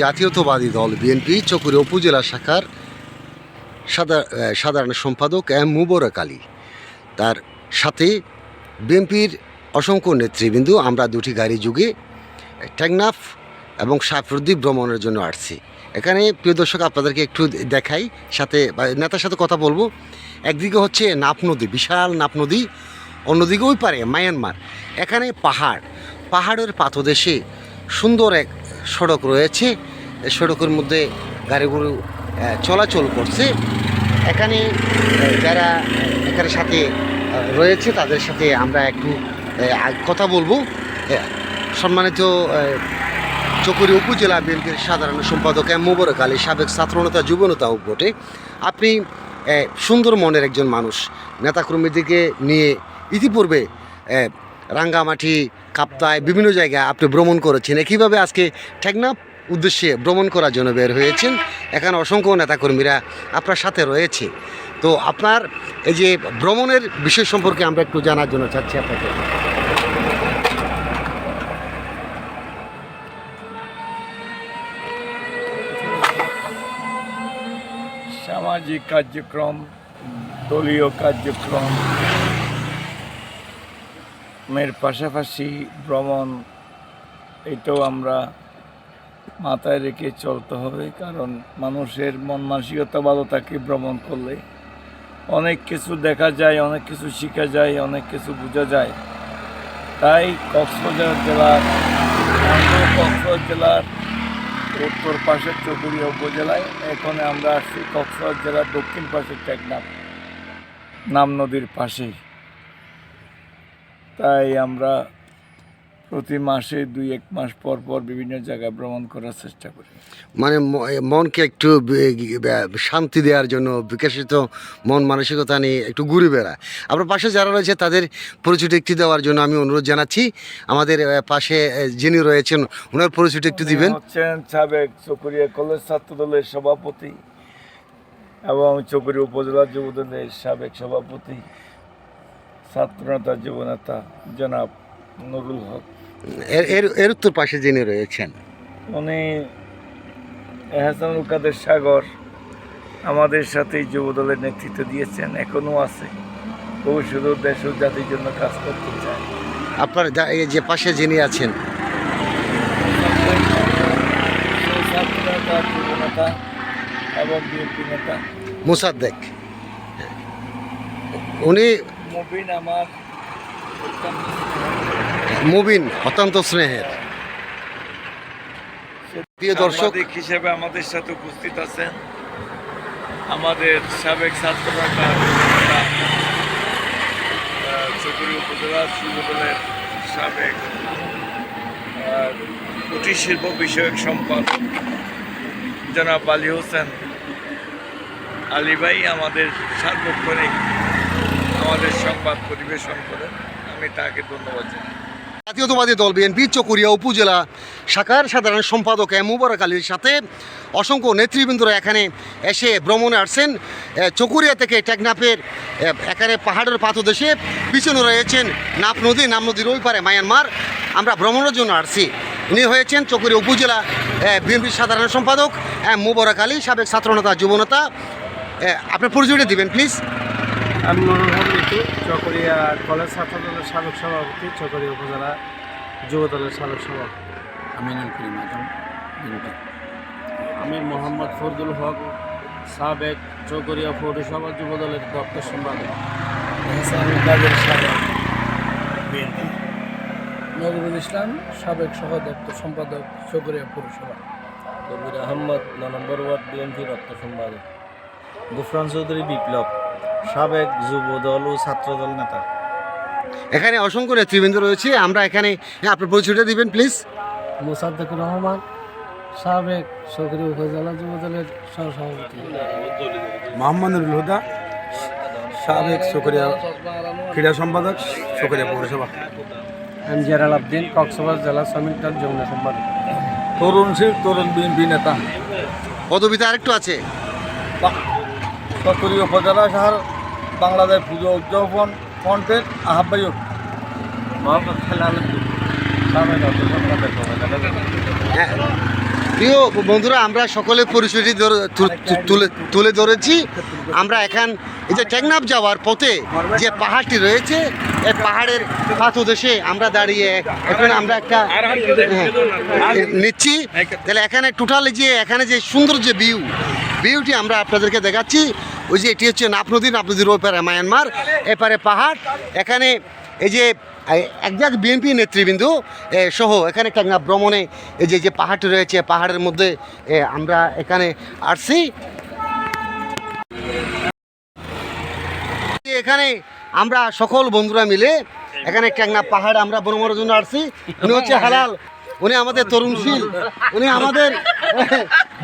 জাতীয়তাবাদী দল বিএনপি চকুরি উপজেলা শাখার সাধারণ সম্পাদক এম মুবরক আলী। তার সাথে বিএনপির অসংখ্য নেতৃবৃন্দ, আমরা দুটি গাড়ি যুগে টেকনাফ এবং সাফরুদ্দি ভ্রমণের জন্য আসছি। এখানে প্রিয় দর্শক, আপনাদেরকে একটু দেখাই, সাথে নেতার সাথে কথা বলব। একদিকে হচ্ছে নাপ নদী, বিশাল নাপ নদী, অন্যদিকে ওই পারে মায়ানমার। এখানে পাহাড়, পাহাড়ের পাতদেশে সুন্দর এক সড়ক রয়েছে। সড়কের মধ্যে গাড়িগুলো চলাচল করছে। এখানে যারা এখানে সাথে রয়েছে, তাদের সাথে আমরা একটু কথা বলব। সম্মানিত চকুরি উপজেলা বিএনপির সাধারণ সম্পাদক এম মোবারক আলী, সাবেক ছাত্রনেতা, যুবনেতা বটে আপনি সুন্দর মনের একজন মানুষ। নেতাকর্মীদেরকে নিয়ে ইতিপূর্বে রাঙ্গামাটি কাপ্তায় বিভিন্ন জায়গায় আপনি ভ্রমণ করেছেন। একইভাবে আজকে টেকনাফ উদ্দেশ্যে ভ্রমণ করার জন্য বের হয়েছেন? এখানে অসংখ্য নেতাকর্মীরা আপনার সাথে রয়েছে। তো আপনার এই যে ভ্রমণের বিষয় সম্পর্কে আমরা একটু জানার জন্য চাচ্ছি আপনাকে। সামাজিক কার্যক্রম, দলীয় কার্যক্রম এর পাশাপাশি ভ্রমণ, এটাও আমরা মাথায় রেখে চলতে হবে। কারণ মানুষের মন মানসিকতা ভালো থাকে ভ্রমণ করলে। অনেক কিছু দেখা যায়, অনেক কিছু শেখা যায়, অনেক কিছু বোঝা যায়। তাই কক্সবাজার জেলার কক্সবাজার জেলার উত্তর পাশের চকুরিয়া উপজেলায় এখানে আমরা আসছি কক্সবাজার জেলার দক্ষিণ পাশে টেকনাফ নাম নদীর পাশেই। তাই আমরা প্রতি মাসে দুই এক মাস পর পর বিভিন্ন জায়গায় ভ্রমণ করার চেষ্টা করি। মানে মনকে একটু শান্তি দেওয়ার জন্য বিকশিত মন মানসিকতা নিয়ে একটু ঘুরে বেড়া আপনার পাশে যারা রয়েছে তাদের পরিচয় একটু দেওয়ার জন্য আমি অনুরোধ জানাচ্ছি। আমাদের পাশে যিনি রয়েছেন ওনার পরিচয় একটু দিবেন। হচ্ছেন সাবেক চকুরিয়া কলেজ ছাত্র দলের সভাপতি এবং চকুরিয়া উপজেলা যুব দলের সাবেক সভাপতি। ছাত্রনেতা যুবনেতা জনাব নুরুল হক। এর এর এর উত্তর পাশে যিনি রয়েছেন। উনি এহসানুল কাদের সাগর আমাদের সাথে যুব দলের নেতৃত্ব দিয়েছেন এখনও আছে। ভবিষ্যতেও দেশ ও জাতির জন্য কাজ করতে চায়। আপনার এই যে পাশে যিনি আছেন। নেতা এবং বিএনপি নেতা। মুসাদ্দেক। উনি মুবিন আমার মুবিন অত্যন্ত স্নেহের। প্রিয় দর্শক হিসেবে আমাদের সাথে উপস্থিত আছেন আমাদের সাবেক ছাত্র চৌধুরী উপজেলা যুবদলের সাবেক কুটির শিল্প বিষয়ক সম্পাদক জনাব আলী হোসেন আলী ভাই আমাদের সার্বক্ষণিক আমাদের সংবাদ পরিবেশন করেন আমি তাকে ধন্যবাদ জানাই। জাতীয়তাবাদী দল বিএনপি চকুরিয়া উপজেলা শাখার সাধারণ সম্পাদক এম মুবারক আলীর সাথে অসংখ্য নেতৃবৃন্দরা এখানে এসে ভ্রমণে আসছেন। চকুরিয়া থেকে টেকনাফের এখানে পাহাড়ের পাতদেশে পিছনে রয়েছেন নাপ নদী, নাম নদীর ওই পারে মায়ানমার। আমরা ভ্রমণের জন্য আসছি। উনি হয়েছেন চকুরিয়া উপজেলা বিএনপির সাধারণ সম্পাদক এম মুবারক আলী, সাবেক ছাত্রনেতা, যুবনেতা। আপনার পরিচয়টা দিবেন, প্লিজ। আমি মনোহর মিতু চকরিয়া কলেজ ছাত্র দলের সাবেক সভাপতি চকরিয়া উপজেলা যুব দলের সাবেক সভাপতি। আমিনুল করিম আজম আমি মোহাম্মদ ফরদুল হক সাবেক চকরিয়া পৌরসভা যুব দলের দপ্তর সম্পাদক। নজরুল ইসলাম সাবেক সহ দপ্তর সম্পাদক চকরিয়া পৌরসভা। কবির আহমদ ন নম্বর ওয়ার্ড বিএনপি দপ্তর সম্পাদক। গুফরান চৌধুরী বিপ্লব। সাবেক যুব দল ও ছাত্র দল নেতা। এখানে অসংখ্য নেতৃবৃন্দ রয়েছে। আমরা এখানে হ্যাঁ আপনার পরিচয়টা দিবেন প্লিজ মোসাদ্দেকুর রহমান সাবেক চকরিয়া উপজেলা যুব দলের সহসভাপতি মোহাম্মদুল হুদা সাবেক চকরিয়া ক্রীড়া সম্পাদক চকরিয়া পৌরসভা। এম জেরাল আবদিন কক্সবাজার জেলা শ্রমিক দল যমুনা সম্পাদক। তরুণ শীল তরুণ বিএনপি নেতা। পদবিতে আরেকটু আছে। চকরিয়া উপজেলা শহর বাংলাদেশ পুজো উদযাপন ফ্রন্টের আহ্বায়ক হ্যাঁ। প্রিয় বন্ধুরা আমরা সকলে পরিচয়টি তুলে তুলে ধরেছি। আমরা এখন এই যে টেকনাফ যাওয়ার পথে যে পাহাড়টি রয়েছে এই পাহাড়ের পাতদেশে আমরা দাঁড়িয়ে এখন আমরা একটা হ্যাঁ, নিচ্ছি। তাহলে এখানে টোটাল যে এখানে যে সুন্দর যে ভিউ ভিউটি আমরা আপনাদেরকে দেখাচ্ছি। ওই যে এটি হচ্ছে নাপ নদী নাপ নদীর ওপারে মায়ানমার এপারে পাহাড়। এখানে এই যে একজাক বিএনপি নেতৃবৃন্দু সহ এখানে টেকনাফ ভ্রমণে এই যে যে পাহাড়টি রয়েছে পাহাড়ের মধ্যে আমরা এখানে আসছি। এখানে আমরা সকল বন্ধুরা মিলে এখানে টেকনাফ পাহাড় আমরা ভ্রমণের জন্য আসছি। উনি হচ্ছে হালাল, উনি আমাদের তরুণশীল, উনি আমাদের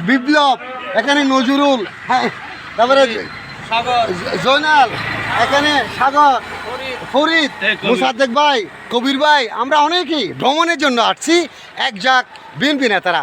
বিপ্লব, এখানে নজরুল হ্যাঁ। তারপরে জয়নাল এখানে সাগর ফরিদ। মুসাদ্দেক ভাই কবির ভাই আমরা অনেকেই ভ্রমণের জন্য আসছি এক যাক বিএনপি নেতারা।